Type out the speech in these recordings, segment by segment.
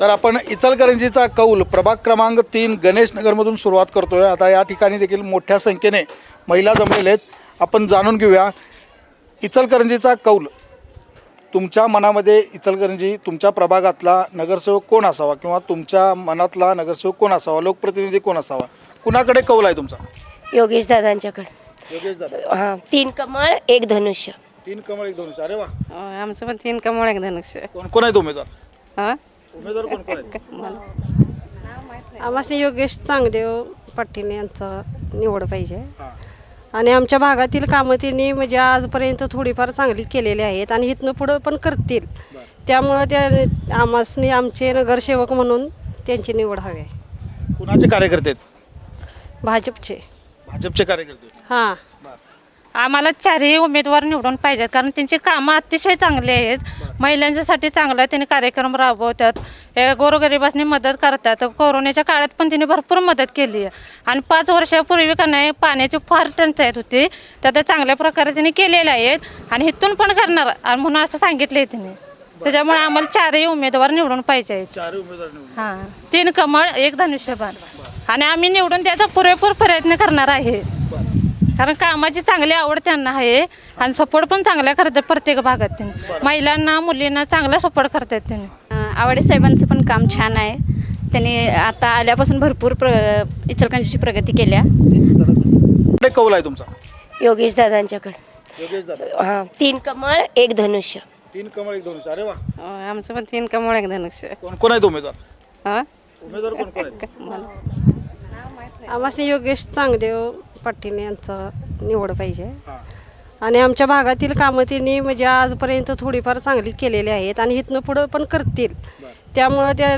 तर आपण इचलकरंजीचा कौल प्रभाग क्रमांक तीन गणेश नगरमधून सुरुवात करतोय. आता या ठिकाणी देखील मोठ्या संख्येने महिला जमलेले आहेत. आपण जाणून घेऊया इचलकरंजीचा कौल. तुमच्या मनामध्ये इचलकरंजी तुमच्या प्रभागातला नगरसेवक कोण असावा किंवा तुमच्या मनातला नगरसेवक कोण असावा? लोकप्रतिनिधी कोण असावा? कुणाकडे कौल आहे तुमचा? योगेश दादांच्याकडे. योगेश दादा. हां तीन कमळ एक धनुष्य. तीन कमळ एक दोन अरे वा. अं, आमचं पण तीन कमळ एक धनुष्य. कोण कोण आहेत उमेदवार? हा? उमेदवार कोण कोण आहेत? आम्हाला योगेश चांगदेव पाटील यांचं निवड पाहिजे. हां. आणि आमच्या भागातील कामं त्यांनी म्हणजे आजपर्यंत थोडीफार चांगली केलेली आहेत आणि इथनं पुढं पण करतील. त्यामुळं त्या आमासनी आमचे नगरसेवक म्हणून त्यांची निवड हवी आहे. कुणाचे कार्यकर्ते आहेत? भाजपचे. भाजपचे कार्यकर्ते हां. आम्हाला चारही उमेदवार निवडून पाहिजेत कारण त्यांची कामं अतिशय चांगली आहेत. महिलांच्यासाठी चांगलं आहे त्यांनी कार्यक्रम राबवतात. गोरगरिबांनी मदत करतात. कोरोनाच्या काळात पण त्यांनी भरपूर मदत केली आहे. आणि पाच वर्षापूर्वी का नाही पाण्याची फार टंचाईत होती. तर ते चांगल्या प्रकारे त्यांनी केलेले आहेत आणि इथून पण करणार आणि म्हणून असं सांगितलं आहे त्यांनी त्याच्यामुळे आम्हाला चारही उमेदवार निवडून पाहिजे. आहेत हां. तीन कमळ एक धनुष्यबाण. आणि आम्ही निवडून त्याचा पुरेपूर प्रयत्न करणार आहे. कारण कामाची चांगली आवड त्यांना आहे आणि सपोर्ट पण चांगल्या करतात प्रत्येक भागात त्यांनी. महिलांना मुलींना चांगला सपोर्ट करतात त्यांनी. आवडे साहेबांचं पण काम छान आहे. त्यांनी आता आल्यापासून भरपूर प्र इचलकरंजीची प्रगती केल्या. कौल आहे तुमचा. योगेश दादांच्याकडे. योगेश दादा. हां तीन कमळ एक धनुष्य. तीन कमळ एक दोन अरे वा. आमचं पण तीन कमळ एक धनुष्य. कोण कोण आहेत उमेदवार? हा? उमेदवार कोण कोण आम्हाला योगेश चांगदेव पाटील यांचं निवड पाहिजे. आणि आमच्या भागातील कामं त्यांनी म्हणजे आजपर्यंत थोडीफार चांगली केलेली आहेत आणि इथनं पुढं पण करतील. त्यामुळं त्या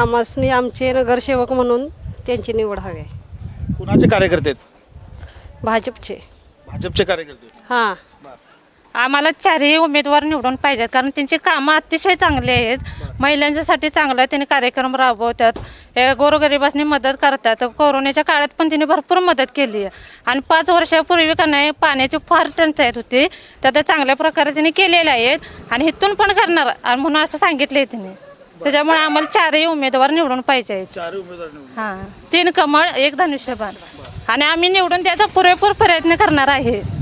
आमासनी आमचे नगरसेवक म्हणून त्यांची निवड हवी आहे. कुणाचे कार्यकर्ते आहेत? भाजपचे. भाजपचे कार्यकर्ते आहेत. हां. आम्हाला चारही उमेदवार निवडून पाहिजेत कारण त्यांची कामं अतिशय चांगली आहेत. महिलांच्यासाठी चांगलं आहे त्यांनी कार्यक्रम राबवतात. हे गोरगरिबांनी मदत करतात. कोरोनाच्या काळात पण त्यांनी भरपूर मदत केली आहे. आणि पाच वर्षापूर्वी का नाही पाण्याची फार टंचाईत होती. तर ते चांगल्या प्रकारे त्यांनी केलेले आहेत आणि इथून पण करणार आणि म्हणून असं सांगितलं आहे त्यांनी त्याच्यामुळे आम्हाला चारही उमेदवार निवडून पाहिजे आहेत. हां. तीन कमळ एक धनुष्यबाण. आणि आम्ही निवडून त्याचा पुरेपूर प्रयत्न करणार आहे.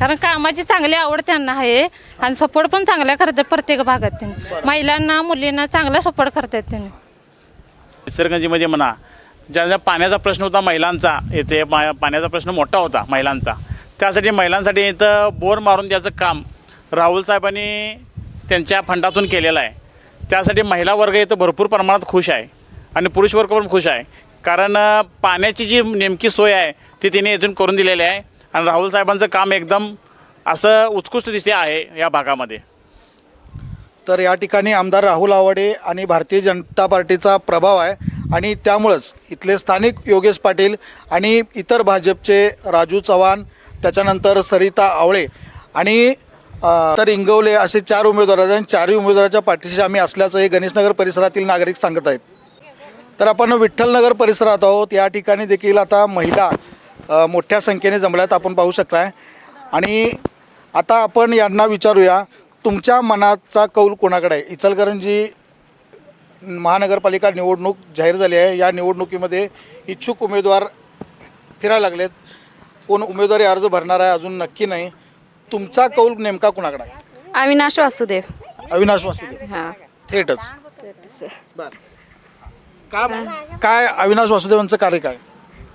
कारण कामाची चांगली आवड त्यांना आहे. आणि सपोर्ट पण चांगल्या करतात प्रत्येक भागात त्यांनी. महिलांना मुलींना चांगला सपोर्ट करतात त्यांनी. इचलकरंजीमध्ये म्हणा ज्या ज्या पाण्याचा प्रश्न होता महिलांचा येथे पाण्याचा प्रश्न मोठा होता महिलांचा. त्यासाठी महिलांसाठी इथं बोर मारून द्यायचं काम राहुल साहेबांनी त्यांच्या फंडातून केलेलं आहे. त्यासाठी महिला वर्ग इथं भरपूर प्रमाणात खुश आहे. आणि पुरुष वर्ग पण खुश आहे. कारण पाण्याची जी नेमकी सोय आहे ती तिने इथून करून दिलेली आहे. आणि राहुल साहेबांचं काम एकदम असं उत्कृष्ट दिसते आहे या भागामध्ये. तर या ठिकाणी आमदार राहुल आवाडे आणि भारतीय जनता पार्टीचा प्रभाव आहे आणि त्यामुळंच इथले स्थानिक योगेश पाटील आणि इतर भाजपचे राजू चव्हाण त्याच्यानंतर सरिता आवळे आणि तर इंगवले असे चार उमेदवार आहेत आणि चारही उमेदवाराच्या पाठीशी आम्ही असल्याचं हे गणेशनगर परिसरातील नागरिक सांगत आहेत. तर आपण विठ्ठलनगर परिसरात आहोत. या ठिकाणी देखील आता महिला मोठ्या संख्येने जमल्यात आपण पाहू शकताय. आणि आता आपण यांना विचारूया तुमच्या मनाचा कौल कोणाकडे आहे? इचलकरंजी महानगरपालिका निवडणूक जाहीर झाली आहे. या निवडणुकीमध्ये इच्छुक उमेदवार फिरायला लागलेत. कोण उमेदवारी अर्ज भरणार आहे अजून नक्की नाही. तुमचा कौल नेमका कोणाकडे आहे? अविनाश वासुदेव. अविनाश वासुदेव. हां. थेटच. बर. का काय अविनाश वासुदेवांचं कार्य काय?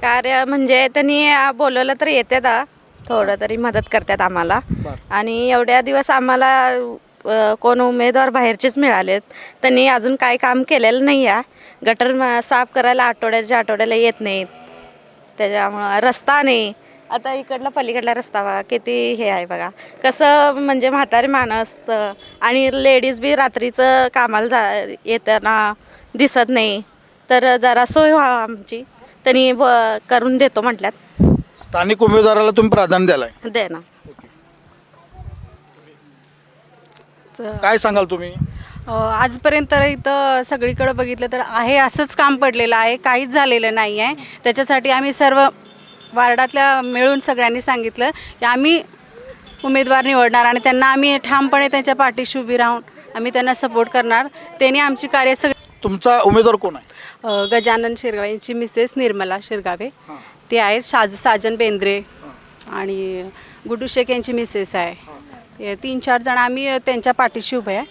कार्य म्हणजे त्यांनी बोलवलं तर येतात आ. थोडं तरी मदत करतात आम्हाला. बरं. आणि एवढ्या दिवस आम्हाला अं, कोण उमेदवार बाहेरचेच मिळालेत. त्यांनी अजून काय काम केलेलं नाही आहे गटर म- साफ करायला आठवड्याच्या आठवड्याला येत नाहीत. त्याच्यामुळं रस्ता नाही. आता इकडला पलीकडला रस्ता बघा किती हे आहे बघा. कसं म्हणजे म्हातारी माणस अं, आणि लेडीज बी रात्रीचं कामाला जा येताना दिसत नाही. तर जरा सोय व्हावं आमची. त्यांनी ब करून देतो म्हटल्यात. स्थानिक उमेदवाराला तुम्ही प्राधान्य द्यालाय दे ना काय सांगाल तुम्ही? अ, आजपर्यंत तर इथं सगळीकडे बघितलं तर आहे असंच काम पडलेलं आहे. काहीच झालेलं नाही आहे. त्याच्यासाठी आम्ही सर्व वार्डातल्या मिळून सगळ्यांनी सांगितलं की आम्ही उमेदवार निवडणार आणि त्यांना आम्ही ठामपणे त्यांच्या पाठीशी उभी राहून आम्ही त्यांना सपोर्ट करणार. त्यांनी आमची कार्य सगळी तुमचा उमेदवार कोण आहे? गजानन शिरगावे यांची मिसेस निर्मला शिरगावे. ते आहेत साज साजन बेंद्रे आणि गुड्डू शेख यांची मिसेस आहे. ते तीन चार जण आम्ही त्यांच्या पाठीशी उभे आहे.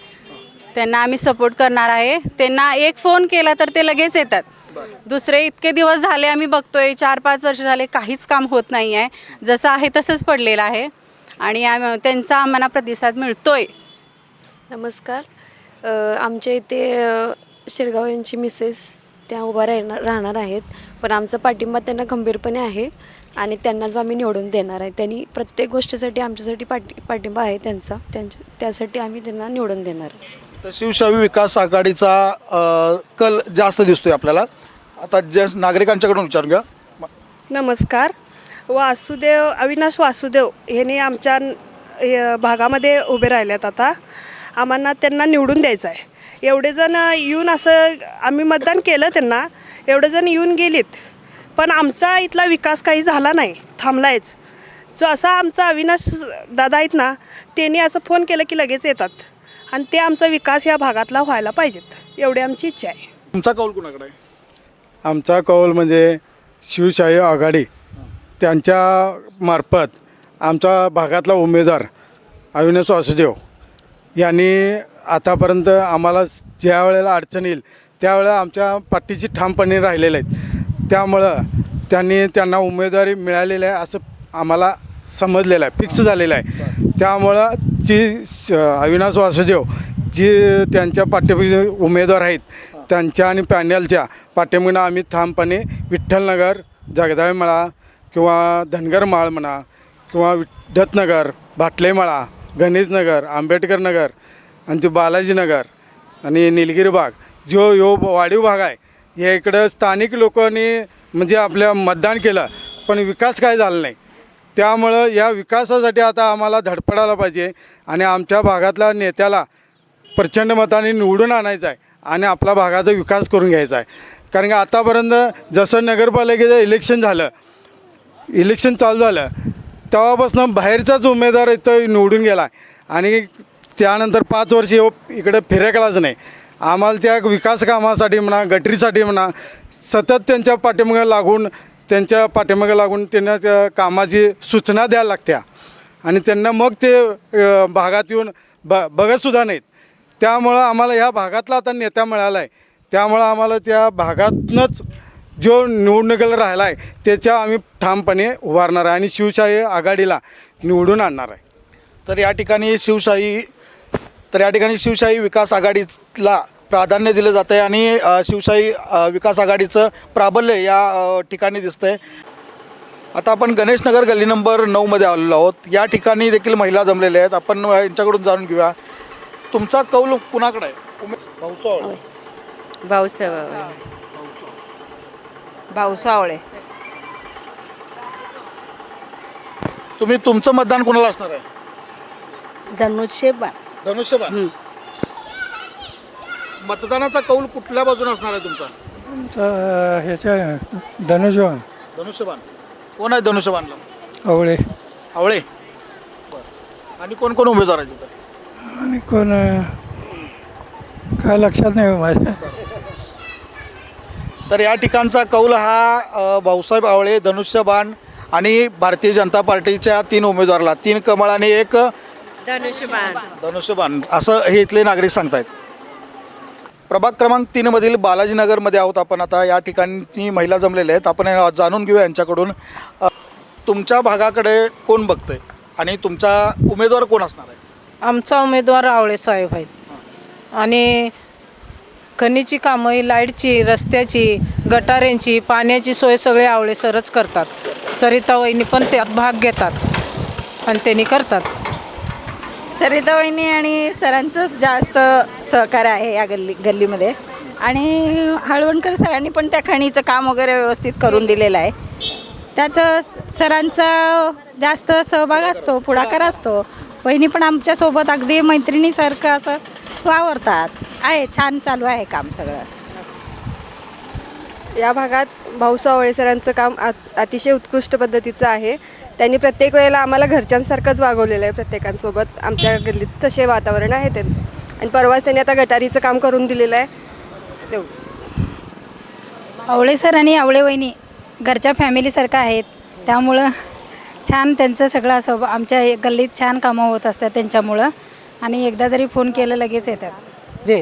त्यांना आम्ही सपोर्ट करणार आहे. त्यांना एक फोन केला तर ते लगेच येतात. दुसरे इतके दिवस झाले आम्ही बघतोय चार पाच वर्ष झाले काहीच काम होत नाही आहे. जसं आहे तसंच पडलेलं आहे. आणि आम- त्यांचा आम्हाला प्रतिसाद मिळतोय. नमस्कार. आमच्या इथे शिरगाव यांची मिसेस त्या उभा राहणार राहणार आहेत. पण आमचा पाठिंबा त्यांना खंबीरपणे आहे आणि त्यांनाच आम्ही निवडून देणार आहे त्यांनी प्रत्येक गोष्टीसाठी आमच्यासाठी पाठी पाठिंबा आहे त्यांचा. त्यांच्या त्यासाठी आम्ही त्यांना निवडून देणार. तर शिवशाही विकास आघाडीचा अ, कल जास्त दिसतोय आपल्याला. आता जे नागरिकांच्याकडून विचारून घ्या. नमस्कार. वासुदेव अविनाश वासुदेव ह्याने आमच्या भागामध्ये उभे राहिल्यात आता. आम्हाला त्यांना निवडून द्यायचं आहे एवढे जण येऊन असं आम्ही मतदान केलं त्यांना एवढे जण येऊन गेलीत. पण आमचा इथला विकास काही झाला नाही थांबलायच. जो असा आमचा अविनाश दादा आहेत ना त्यांनी असं फोन केलं की लगेच येतात. आणि ते आमचा विकास या भागातला व्हायला पाहिजेत एवढी आमची इच्छा आहे. तुमचा कौल कुणाकडे आहे? आमचा कौल म्हणजे शिवशाही आघाडी. त्यांच्या मार्फत आमचा भागातला उमेदवार अविनाश वासुदेव यांनी आतापर्यंत आम्हाला ज्या वेळेला अडचण येईल त्यावेळेला आमच्या पाठीशी ठामपणे राहिलेले आहेत. त्यामुळं त्यांनी त्यांना उमेदवारी मिळालेली आहे असं आम्हाला समजलेलं आहे फिक्स झालेलं आहे. त्यामुळं जी श- अविनाश वासुदेव जी त्यांच्या पाठ्यपुस्तक उमेदवार आहेत त्यांच्या आणि पॅनलच्या पाठ्यमुळं आम्ही ठामपणे विठ्ठलनगर जगदाळमळा किंवा धनगर माळ म्हणा किंवा विठ्ठतनगर भाटलेमळा गणेशनगर आंबेडकर नगर आणि ते बालाजीनगर आणि निलगिरी भाग जो यो वाढीव भाग आहे या इकडं स्थानिक लोकांनी म्हणजे आपल्या मतदान केलं पण विकास काय झाला नाही. त्यामुळं या विकासासाठी आता आम्हाला धडपडायला पाहिजे आणि आमच्या भागातल्या नेत्याला प्रचंड मताने निवडून आणायचं आहे आणि आपला भागाचा विकास करून घ्यायचा आहे. कारण की आतापर्यंत जसं नगरपालिकेचं इलेक्शन झालं इलेक्शन चालू झालं तेव्हापासून बाहेरचाच उमेदवार इथं निवडून गेला. आणि त्यानंतर पाच वर्ष येऊ इकडे फिरकलाच नाही. आम्हाला त्या विकास कामासाठी म्हणा गटरीसाठी म्हणा सतत त्यांच्या पाठीमागे लागून त्यांच्या पाठीमागे लागून त्यांना त्या कामाची सूचना द्यायला लागत्या. आणि त्यांना मग ते भागात येऊन ब बघतसुद्धा नाहीत. त्यामुळं आम्हाला ह्या भागातला आता नेता मिळाला आहे. त्यामुळं आम्हाला त्या भागातनंच जो निवडणुकीला राहिला आहे त्याच्या आम्ही ठामपणे उभारणार आहे आणि शिवशाही आघाडीला निवडून आणणार आहे. तर या ठिकाणी शिवशाही तर या ठिकाणी शिवशाही विकास आघाडीला प्राधान्य दिलं जातं आहे आणि शिवशाही विकास आघाडीचं प्राबल्य या ठिकाणी दिसतंय. आता आपण गणेशनगर गल्ली नंबर नऊमध्ये आलेलो आहोत. या ठिकाणी देखील महिला जमलेल्या आहेत. आपण यांच्याकडून जाणून घेऊया. तुमचा कौल कुणाकडे आहे? भाऊसावळ. भाऊसाहेब भाऊसावळे. तुम्ही तुमचं मतदान कुणाला असणार आहे? धनुष्यबाण धनुष्यबाण. मतदानाचा कौल कुठल्या बाजूने असणार आहे तुमचा? ह्याच्या धनुष्यवान धनुष्यबाण. कोण आहे धनुष्यबाणला? आवळे. आवळे. बरं. आणि कोण कोण उमेदवार आहेत तिथं? आणि कोण काय लक्षात नाही माझ्या. तर या ठिकाणचा कौल हा अ, भाऊसाहेब आवळे धनुष्यबाण आणि भारतीय जनता पार्टीच्या तीन उमेदवाराला तीन कमळ आणि एक धनुष्यबाण. असं हे इथले नागरिक सांगतायत. प्रभाग क्रमांक तीनमधील बालाजीनगरमध्ये आहोत आपण. आता या ठिकाणी महिला जमलेल्या आहेत. आपण जाणून घेऊया यांच्याकडून. अ, तुमच्या भागाकडे कोण बघतंय? आणि तुमचा उमेदवार कोण असणार आहे? आमचा उमेदवार आवळे साहेब आहेत. आणि खनीची कामं ही लाईटची रस्त्याची गटाऱ्यांची पाण्याची सोय सगळे आवळे सरच करतात. सरिता वहिनी पण त्यात भाग घेतात आणि त्यांनी करतात. सरिता वहिनी आणि सरांचंच जास्त सहकार्य आहे या गल्ली गल्लीमध्ये. आणि हळवणकर सरांनी पण त्या खणीचं काम वगैरे व्यवस्थित करून दिलेलं आहे. त्यात स- सरांचा जास्त सहभाग असतो पुढाकार असतो. वहिनी पण आमच्यासोबत अगदी मैत्रिणीसारखं असं वावरतात. आहे छान चालू आहे काम सगळं. या भागात भाऊसावळे सरांचं काम अतिशय उत्कृष्ट पद्धतीचं आहे. त्यांनी प्रत्येक वेळेला आम्हाला घरच्यांसारखंच वागवलेलं आहे प्रत्येकांसोबत. आमच्या गल्लीत तसे वातावरण आहे त्यांचं. आणि परवाच त्यांनी आता गटारीचं काम करून दिलेलं आहे. आवळे सर आणि आवळे वहिनी घरच्या फॅमिलीसारखं आहेत. त्यामुळं छान त्यांचं सगळं असं आमच्या गल्लीत छान कामं होत असतात त्यांच्यामुळं. आणि एकदा जरी फोन केलं लगेच येतात. जे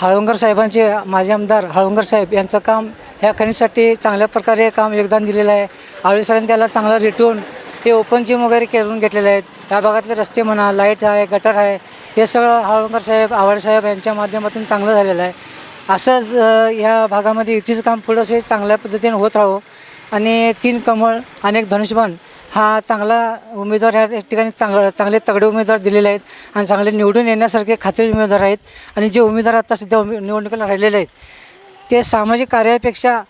हळवंगर साहेबांचे माजी आमदार हळवंगर साहेब यांचं काम ह्या खनिजसाठी चांगल्या प्रकारे काम योगदान दिलेलं आहे. आवळी सरांनी त्याला चांगला रिटून ते ओपन जिम वगैरे करून घेतलेले आहेत. या भागातले रस्ते म्हणा लाइट आहे गटर आहे हे सगळं हळवंकर साहेब आवळे साहेब यांच्या माध्यमातून चांगलं झालेलं आहे. असंच ह्या भागामध्ये युतीचं काम पुढं असे चांगल्या पद्धतीने होत राहो. आणि तीन कमळ आणि एक धनुष्यबाण हा चांगला उमेदवार ह्या ठिकाणी चांगलं चांगले तगडे उमेदवार दिलेले आहेत आणि चांगले निवडून येण्यासारखे खात्री उमेदवार आहेत. आणि जे उमेदवार आता सध्या उमे निवडणुकीला राहिलेले आहेत ते सामाजिक कार्यापेक्षा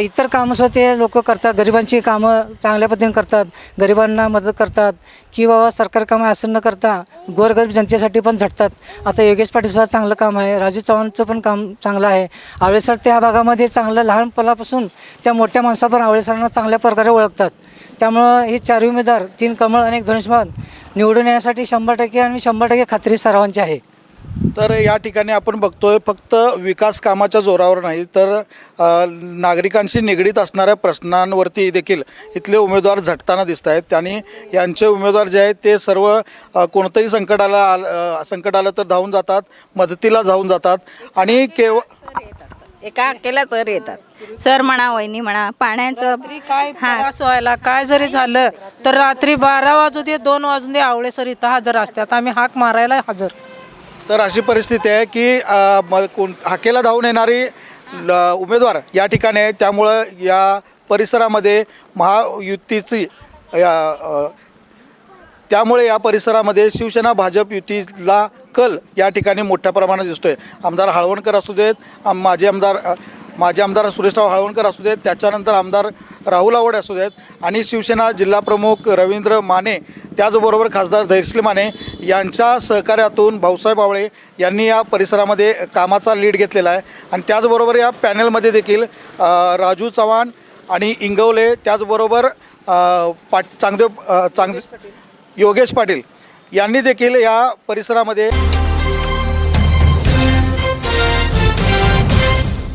इतर कामंसुद्धा ते लोक करतात. गरिबांची कामं चांगल्या पद्धतीने करतात. गरिबांना मदत करतात. की बाबा सरकार कामं असं न करता गोरगरीब जनतेसाठी पण झटतात. आता योगेश पाटीलसुद्धा चांगलं काम आहे. राजू चव्हाणचं पण काम चांगलं आहे. आवळेसर त्या भागामध्ये चांगलं लहानपणापासून त्या मोठ्या माणसापण आवळेसरांना चांगल्या प्रकारे ओळखतात. त्यामुळं हे चारही उमेदवार तीन कमळ आणि एक धनुष्यबाण निवडून येण्यासाठी शंभर टक्के आणि शंभर टक्के खात्री सर्वांची आहे. तर या ठिकाणी आपण बघतोय फक्त विकास कामाच्या जोरावर नाही तर अ, नागरिकांशी निगडीत असणाऱ्या प्रश्नांवरती देखील इथले उमेदवार झटताना दिसत आहेत त्यांनी यांचे उमेदवार जे आहेत ते सर्व अ, कोणतंही संकट आलं आल- अ, संकट आलं तर धावून जातात मदतीला धावून जातात आणि केवळ एका अकेला सर येतात. सर म्हणा वहिनी म्हणा पाण्याचं काय त्रास व्हायला काय जरी झालं तर रात्री बारा वाजू दे दोन वाजू दे आवळे सर इथं हजर असतात. आम्ही हाक मारायला हजर. तर अशी परिस्थिती आहे की अ, म कोण हाकेला धावून येणारी ल- उमेदवार या ठिकाणी आहे. त्यामुळं या परिसरामध्ये महायुतीची या अ, त्यामुळे या परिसरामध्ये शिवसेना भाजप युतीला कल या ठिकाणी मोठ्या प्रमाणात दिसतोय. आमदार हळवणकर असू देत माजी आमदार माजी आमदार सुरेशराव हळवणकर असू देत त्याच्यानंतर आमदार राहुल आवड असू देत आणि शिवसेना जिल्हाप्रमुख रवींद्र माने त्याचबरोबर खासदार धैर्यशील माने यांच्या सहकार्यातून भाऊसाहेब आवळे यांनी या परिसरामध्ये कामाचा लीड घेतलेला आहे. आणि त्याचबरोबर या पॅनलमध्ये देखील राजू चव्हाण आणि इंगवले त्याचबरोबर पाट चांगदेव चांग योगेश पाटील यांनी देखील या परिसरामध्ये